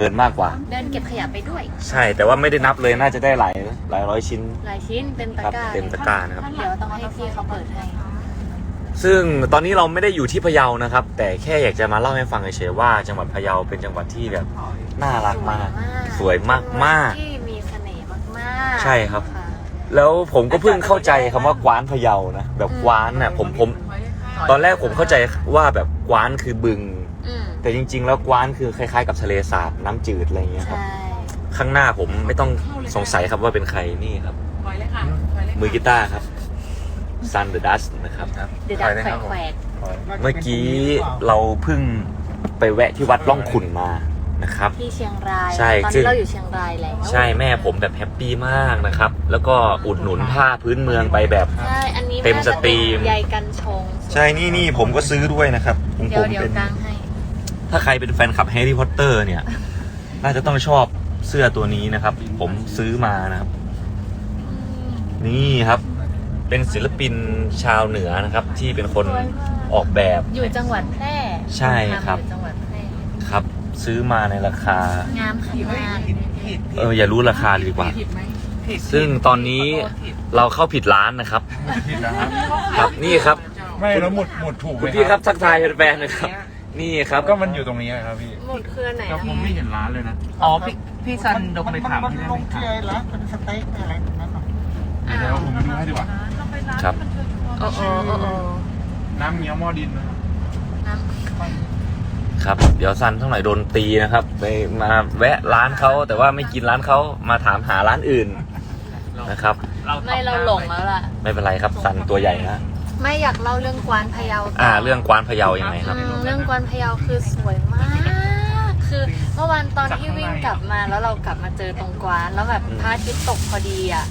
เดินมากกว่า เดินเก็บขยะไปด้วย ใช่แต่ว่าไม่ได้นับเลยน่าจะได้หลายหลายร้อยชิ้นหลายชิ้นเต็มตะครับกร้าเต็มตะกร้านะครับ เดี๋ยวต้องให้พี่เขาเปิดให้ ซึ่งตอนนี้เราไม่ได้อยู่ที่พะเยานะครับ แต่แค่อยากจะมาเล่าให้ฟังเฉยๆว่า จังหวัดพะเยาเป็นจังหวัดที่แบบน่ารักมาก สวยมากมากที่มีเสน่ห์มากๆใช่ครับะๆแล้วผมก็เพิ่งเข้าใจคำว่ากวานพะเยานะแบบกวานน่ะผมผมตอนแรกผมเข้าใจว่าแบบกวานคือบึงอืม แต่จริง ๆ แล้วกวานคือคล้ายๆ กับทะเลสาบน้ำจืดอะไรอย่างเงี้ยครับ ใช่ ข้างหน้าผมไม่ต้องสงสัยครับว่าเป็นใครนี่ครับ ถอยเลยค่ะถอยเลยค่ะมือกีตาร์ครับ Sun the Dust นะครับ เดือดดังแขวกเมื่อกี้เราเพิ่งไปแวะที่วัดล่องขุนมานะครับๆที่เชียงราย ใช่ตอนซึ่นี้ง เราอยู่เชียงรายแล้วใช่แม่ผมแบบแฮปปี้มากนะครับ แล้วก็อุดหนุนผ้าพื้นเมืองไปแบบ ใช่ อันนี้เต็มน่าจะสตรีม เป็นใยกันชง ใช่นี่นี่ผมก็ซื้อด้วยนะครับของเดี๋ผยวมเดี๋ยวเป็นกางให้ ถ้าใครเป็นแฟนคลับแฮร์รี่พอตเตอร์เนี่ย น่าจะต้องชอบเสื้อตัวนี้นะครับ ผมซื้อมานะครับ นี่ครับ เป็นศิลปินชาวเหนือนะครับ ที่เป็นคนสวยมากออกแบบ อยู่จังหวัดแพร่ใช่ครับ อยู่จังหวัดแพร่ครับ ซื้อมาในราคา งามขนาดผิดผิดเอออย่ารู้ราคาเลยดีกว่าผิดไหมผิดซึ่งตอนนี้เราเข้าผิดร้านนะครับ ผิดนะครับ ครับนี่ครับ ไม่แล้วหมุดหมุดถูกไหมคุณพี่ครับทักทายแฟนๆนะครับ นี่ครับก็มันอยู่ตรงนี้ครับพี่หมดเครือไหนแล้วผมไม่เห็นร้านเลยนะ อ๋อพี่พี่ซันเดกไปถามมันพี่ได้ลไหมงคที่รับไอ้ร้านเป็นสเต็กอะไรตรงนั้นน่ะเดี๋ยวผมไปดูให้ดีกว่า ครับ โอ้โอ้โอ้โอ้น้ำเงี้ยวหม้อดินนะน้ำครับ เดี๋ยวซันเท่าไหร่โดนตีนะครับ ไปมาแวะร้านเขาแต่ว่าไม่กินร้านเขามาถามหาร้านอื่นนะครับไม่เราหลงแล้วล่ะ ไม่เป็นไรครับซันตัวใหญ่นะ ไม่อยากเล่าเรื่องกวานพะเยาต่อ่า เรื่องกวานพะเยายังไงครับ อืมเรื่องกวานพะเยาคือสวยมาก คือเมื่อวานตอนที่วิ่งกลับมาแล้วเรากลับมาเจอตรงกวานแล้วแบบพระอาทิตย์ตกพอดีอะ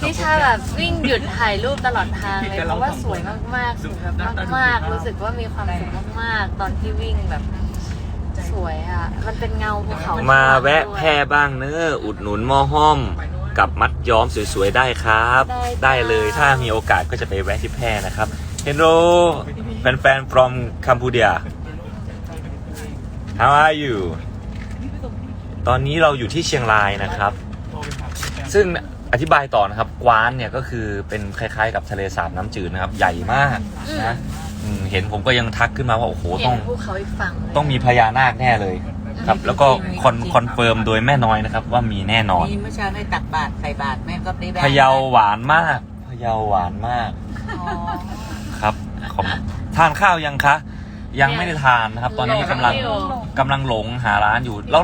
พี่ชาแบบวิ่งหยุดถ่ายรูปตลอดทางเลยเพราะว่าสวยมากๆสวยแบบมากๆ รู้สึกว่ามีความสุขมากๆ ตอนที่วิ่งแบบสวยอะ มันเป็นเงาภูเขามามาแวะแพร่บ้างเนอะอุดหนุนหม้อห้อม กับมัดย้อมสวยๆได้ครับได้เลยถ้ามีโอกาสก็จะไปแวะที่แพร่นะครับ Hello แฟนๆ from Cambodia How are you ตอนนี้เราอยู่ที่เชียงรายนะครับ ซึ่งอธิบายต่อนะครับกวานเนี่ยก็คือเป็นคล้ายๆ กับทะเลสาบน้ำจืดนะครับ ใหญ่มากนะอืมเห็นผมก็ยังทักขึ้นมาว่า โอ้โห เห็ต้นองภูเขาอีกฝั่งเลยต้องมีพญานาคแน่เลย ครับ แล้วก็คอนคอนเฟิร์มโดยแม่น้อยนะครับ ว่ามีแน่นอนมีเมื่อเช้าได้ตักบาตรใส่บาตรแม่ก็ได้แบพะเยาหวานมากพะเยาหวานมากอ๋อครับขอบทานข้าวยังคะ ยังไม่ได้ทานนะครับ ตอนนี้กำลังกำลังหลงหาร้านอยู่เรา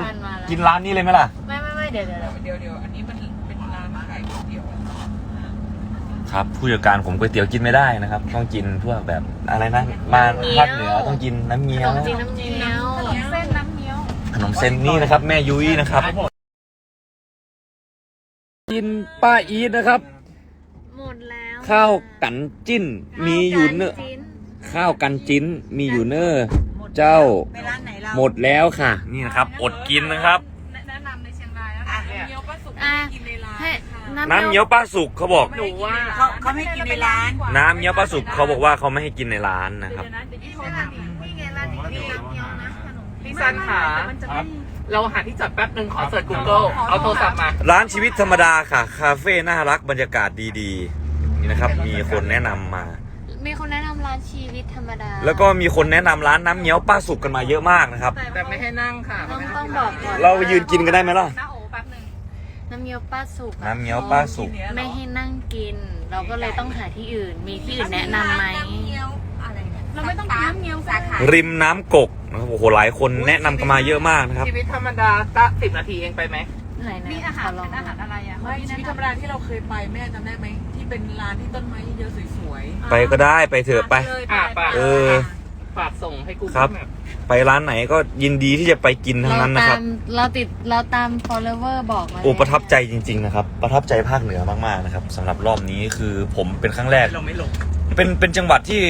กินร้านนี้เลยไหมล่ะไม่ไม่ไม่เดี๋ยวเดี๋ยวเดี๋ยวเดี๋ยวเดี๋ยวอันนี้มันเป็นร้านขายก๋วยเตี๋ยวครับผู้จัดการผมก๋วยเตี๋ยวกินไม่ได้นะครับ ต้องกินพวกแบบอะไรนะมาภาคเหนือต้องกินน้ำขเงี้นยวมจีนน้ำเงี้ยว เส้นน้ำเงี้ยว ข นมเส้นนี่นะครับ แม่ยุ้ยนะครับกินป้าอีทนะครับ หมดแล้วข้าวกันจิ้น มีอยู่เนอะข้าวจานจิ้นข้าวกันจิ้นมีอยู่เนอะเจ้าไปร้านไหนเราหมดแล้วค่ะ นี่นะครับ อดกินนะครับ แนะนำในเชียงรายแล้วค่ะเงี้ยวป้าสุกอะกินในร้านให้น้ำเงี้ยวป้าสุกเขาบอก หนูว่าเขาเขาไม่กินในร้าน น้ำเงี้ยวป้าสุกเขาบอกว่าเขาไม่ให้กินในร้านนะครับนี่ไงร้านนี้มีน้ำเงี้ยวนะขนมพี่ ซันขาเราหาที่จอดแป๊บหนึ่งขอเสิร์ช Google เอาโทรศัพท์มา ร้านชีวิตธรรมดาค่ะ คาเฟ่น่ารักบรรยากาศดีๆ นี่นะครับ มีคนแนะนำมา มีคนแนะนำร้านชีวิตธรรมดาแล้วก็มีคนแนะนำร้านน้ำเงี้ยวป้าสุกกันมาเยอะมากนะครับ แต่ไม่ให้นั่งค่ะต้องต้องบอกก่อนเราไปยืนกินกันได้ไหมล่ะ หน้าโอแป๊บหนึ่งน้ำเงี้ยวป้าสุกอะน้ำเงี้ยวป้าสุก ไม่ให้นั่งกิน เราก็เลยต้องหาที่อื่น มีที่อื่นแนะนำไหม เราไม่ต้องกินน้ำเงี้ยวสาขาริมน้ำกกนะครับโอ้โหหลายคนแนะนำกันมาเยอะมากนะครับ ชีวิตธรรมดาตะสิบนาทีเองไปไหมไหนนะมีอาหารเป็นอาหารอะไรอะไม่ชีวิตธรรมดาที่เราเคยไปแม่จำได้ไหมที่เป็นร้านที่ต้นไม้เยอะๆสวยไปก็ได้ไปเถอะไปอะไปเออ ฝากส่งให้กูครับไปร้านไหนก็ยินดีที่จะไปกินทั้งนั้นนะครับเราติดเราตาม follower บอกไว้โอ้ประทับใจจริง ๆ นะครับ ประทับใจภาคเหนือมากๆนะครับสำหรับรอบนี้คือผมเป็นครั้งแรก เราไม่หลงเป็นเป็นจังหวัดที่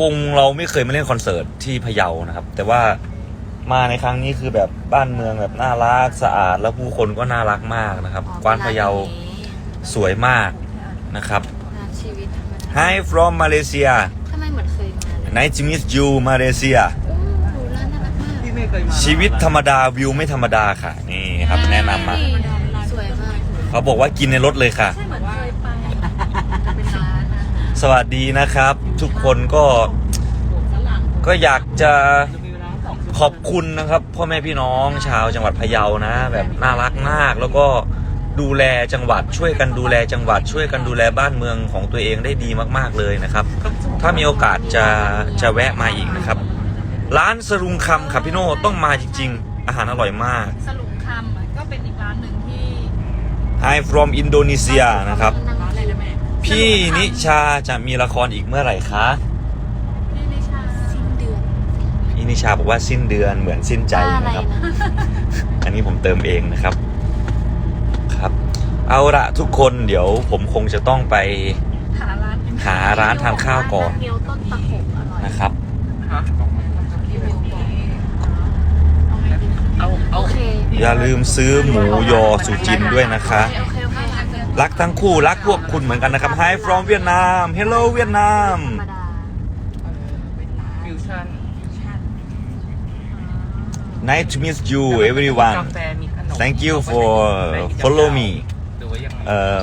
วงเราไม่เคยมาเล่นคอนเสิร์ตที่พะเยานะครับ แต่ว่ามาในครั้งนี้คือแบบบ้านเมืองแบบน่ารักสะอาด แล้วผู้คนก็น่ารักมากนะครับอ๋อกวานพะเยาสวยมากนะครับร้านชีวิตธรรมดา Hi from Malaysia ทำไมเหมือนเคยมาเลย Nice to meet you Malaysia โอ้ดูร้านน่ารักมากๆพี่เมย์เคยมาชีวิตธรรมดาวิวไม่ธรรมดาค่ะ นี่ครับแนะนำมา สวยมาก เขาบอกว่ากินในรถเลยค่ะเหมือนเคยไปเป็นร้านนะ สวัสดีนะครับ ทุกคนก็ก็อยากจะขอบคุณนะครับ พ่อแม่พี่น้องชาวจังหวัดพะเยานะ แบบน่ารักมากแล้วก็ดูแลจังหวัดช่วยกันดูแลจังหวัดช่วยกันดูแลบ้านเมืองของตัวเองได้ดีมากๆเลยนะครับ ถ้ามีโอกาสจะจะแวะมาอีกนะครับ ร้านสรุงคำครับพี่โน่ต้องมาจริง ๆ อาหารอร่อยมากสลุงคำอะก็เป็นอีกร้านหนึ่งที่ Hi from Indonesia นะครับ พี่นิชาจะมีละครอีกเมื่อไหร่คะพี่นิชาสิ้นเดือนพี่นิชาบอกว่าสิ้นเดือนเหมือนสิ้นใจอะไรนะครับนะอันนี้ผมเติมเองนะครับ ครับ เอาละทุกคนเดี๋ยวผมคงจะต้องไป หาร้านกินหาร้านทานข้าวก่อนเกี๊ยวต้นตะขบอร่อยนะครับรีวิวก่อนเอาเอาโอเคอย่าลืมซื้อหมูยอสุจินด้วยนะคะ รักทั้งคู่รักพวกคุณเหมือนกันนะครับ Hi from เวียดนาม Hello เวียดนาม ธรรมดาฟิวชั่น Nice to meet you everyone กาแฟมีขนม Thank you for follow me หรือว่ายังไง uh,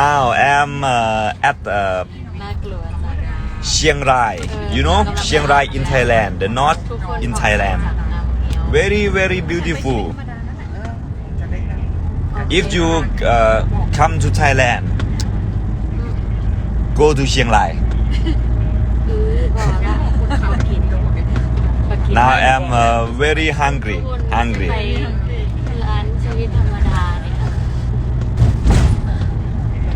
now I'm uh, at uh, น่ากลัวจัง Chiang Rai you know Chiang Rai in Thailand the north ทุกคน in Thailand สั่งน้ำเงี้ยว very very beautiful if you uh, come to Thailand go to Chiang Rai อือบอกละขอกินขอกิน now I'm uh, very hungry ทุกคน hungry ไปร้านชีวิตธรรมดาเลยค่ะ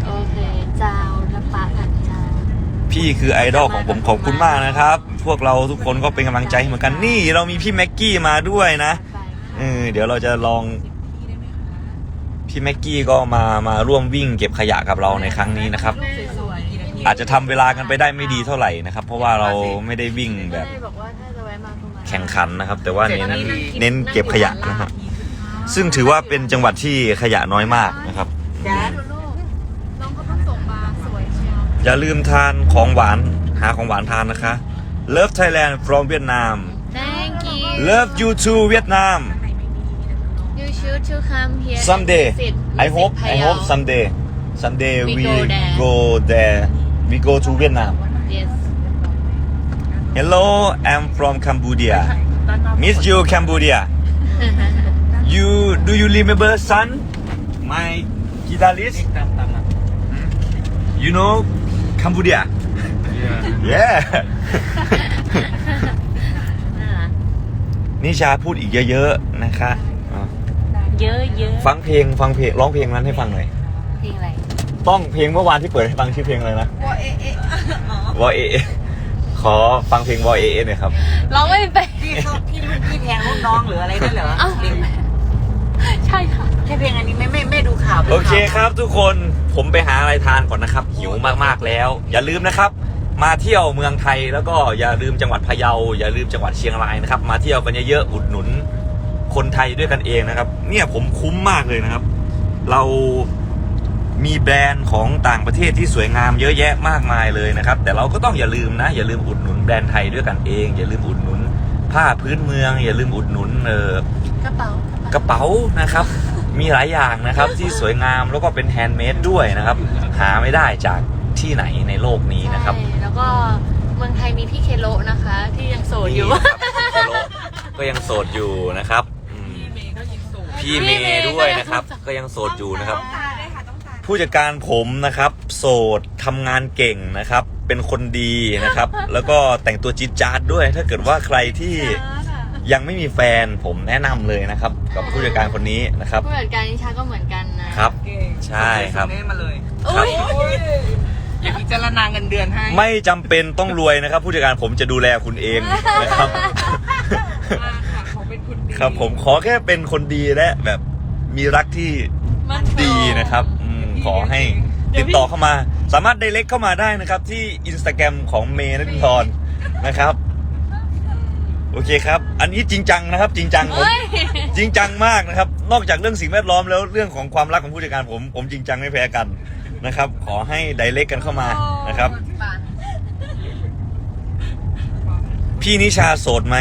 โอเคเจ้าน้ำปลาผัดเจ้าพี่คือไอดอลของผมขอบคุณมากนะครับ พวกเราทุกคนก็เป็นกำลังใจให้เหมือนกันนี่ เรามีพี่แม็กกี้มาด้วยนะ ไปเออเดี๋ยวเราจะลอง พี่แม็กกี้ก็มามาร่วมวิ่งเก็บขยะกับเราในครั้งนี้นะครับ สวยๆกี่นาทีอาจจะทำเวลากันไปได้ไม่ดีเท่าไหร่นะครับ เพราะว่าเราไม่ได้วิ่งแบบใช่บอกว่าถ้าจะแวะมาก็มาแข่งขันนะครับ แต่ว่าเน้นเน้นเก็บขยะนะครับซึ่งถือว่าเป็นจังหวัดที่ขยะน้อยมากนะครับ ดูลูกน้องเขาเพิ่งส่งมาสวยเชียวอย่าลืมทานของหวานหาของหวานทานนะคะ Love Thailand from Vietnam Thank you Love you too Vietnam You should to come here and someday visit I hope visit I Payao. hope someday someday We we go there. go there we go to Vietnam Yes Hello I'm from Cambodia Miss you Cambodia You do you remember Sun my guitarist ตามตามมา You know Cambodia Yeah. Yeah น่ารักนิชาพูดอีกเยอะๆนะคะอะ เยอะเยอะฟังเพลงฟังเพลงร้องเพลงนั้นให้ฟังหน่อยเพลงอะไรต้องเพลงเมื่อวานที่เปิดให้ฟังชื่อเพลงอะไรนะวอเอเอวอเอเอขอฟังเพลงวอเอเอหน่อยครับร้องไม่เป็นพี่เขาพี่รุ่นพี่แพงรุ่นน้องหรืออะไรด้วยเหรอเอ้าใช่ค่ะแค่เพลงอันนี้ไม่ไม่ไม่ดูข่าวดูโอเคข่าวครับทุกคนผมไปหาอะไรทานก่อนนะครับ หิวมากๆแล้ว อย่าลืมนะครับ มาเที่ยวเมืองไทยแล้วก็อย่าลืมจังหวัดพะเยาอย่าลืมจังหวัดเชียงรายนะครับ มาเที่ยวกันเยอะๆอุดหนุน คนไทยด้วยกันเองนะครับ เนี่ยผมคุ้มมากเลยนะครับ เรามีแบรนด์ของต่างประเทศที่สวยงามเยอะแยะมากมายเลยนะครับ แต่เราก็ต้องอย่าลืมนะ อย่าลืมอุดหนุนแบรนด์ไทยด้วยกันเอง อย่าลืมอุดหนุน ผ้าพื้นเมือง อย่าลืมอุดหนุนเออกระเป๋ากระเป๋านะครับ มีหลายอย่างนะครับที่สวยงามแล้วก็เป็นแฮนด์เมดด้วยนะครับ หาไม่ได้จากที่ไหนในโลกนี้นะครับ ใช่แล้วก็เมืองไทยมีพี่เคโลนะคะ ที่ยังโสดอยู่นี่ครับพี่เคโลก็ยังโสดอยู่นะครับอืม พี่เมย์ก็ยิงสูง พี่เมย์ด้วยนะครับ ก็ยังโสดอยู่นะครับผู้จัดการผมนะครับ โสดทำงานเก่งนะครับ เป็นคนดีนะครับ แล้วก็แต่งตัวจี๊ดจ๊าดด้วย ถ้าเกิดว่าใครที่ยังไม่มีแฟนผมแนะนำเลยนะครับ กับผู้จัดการคนนี้นะครับผู้จัดการนิชาก็เหมือนกันนะครับใช่ครับส่งเมย์มาเลยครับอย่าพิจารณาเงินเดือนให้ไม่จำเป็นต้องรวยนะครับ ผู้จัดการผมจะดูแลคุณเองนะครับมาก ค่ะเขาเป็นคนดีครับผมขอแค่เป็นคนดีและแบบมีรักที่มันคง ดีนะครับอืมขอให้ติดต่อเข้ามา สามารถไดเ c กเข้ามาได้นะครับ ที่อินสตาแกรมของเมย์นทิธรนะครับ โอเคครับ อันนี้จริงจังนะครับ จริงจังผม เฮ้ย จริงจังมากนะครับ นอกจากเรื่องสิ่งแวดล้อมแล้วเรื่องของความรักของผู้จัดการผม ผมจริงจังไม่แพ้กันนะครับ ขอให้ไดเ c กกันเข้ามานะครับ พี่นิชาโสดไหม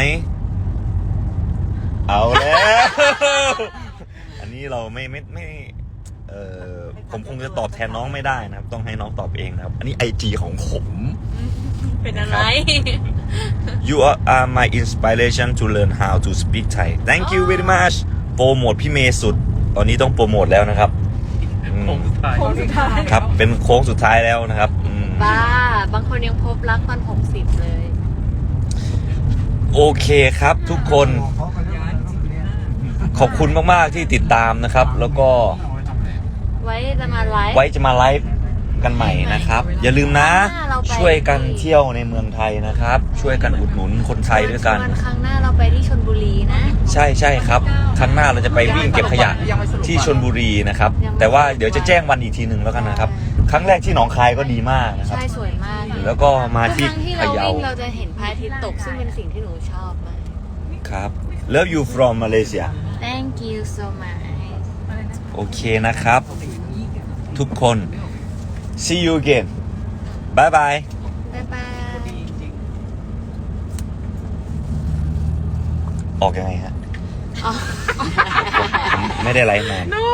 เอาแล้ว อันนี้เราไม่ไม่ไม่ เออผมคงจะตอบแทนน้องไม่ได้นะครับ ต้องให้น้องตอบเองนะครับ อันนี้ไอจีของผม เป็นอะไร You are, are my inspiration to learn how to speak Thai Thank you very much โปรโมทพี่เมย์สุด ตอนนี้ต้องโปรโมทแล้วนะครับอืมโค้งสุดท้ายคนสุดท้ายครับ เป็นโค้งสุดท้ายแล้วนะครับอืม บ้า บางคนยังพบรักตอนหกสิบเลย โอเคครับทุกคนเขาไปเรื่องนั้นเรียน ขอบคุณมากๆที่ติดตามนะครับ แล้วก็เอาไว้ทำอะไรไว้จะมาไลฟ์ ไว้จะมาไลฟ์กันใหม่นะครับ อย่าลืมนะครั้งหน้าเราไป ช่วยกันเที่ยวในเมืองไทยนะครับ ช่วยกันอุดหนุนคนไทยด้วยกัน วันครั้งหน้าเราไปที่ชนบุรีนะ ใช่ใช่ครับ ครั้งหน้าเราจะไปวิ่งเก็บขยะที่ชนบุรีนะครับ แต่ว่าเดี๋ยวจะแจ้งวันอีกทีหนึ่งแล้วกันนะครับ ครั้งแรกที่หนองคายก็ดีมากนะครับ ใช่สวยมากเลยแล้วก็มาทุกที่ครั้งที่พะเราเยาวิ่งเราจะเห็นพระอาทิตย์ตกซึ่งเป็นสิ่งที่หนูชอบมาก ครับ Love you from Malaysia Thank you so much โอเคนะครับ ทุกคน see you again bye bye บ๊ายบายออกยังไงฮะ อ๋อ ผมไม่ได้ไลฟ์นาน โน่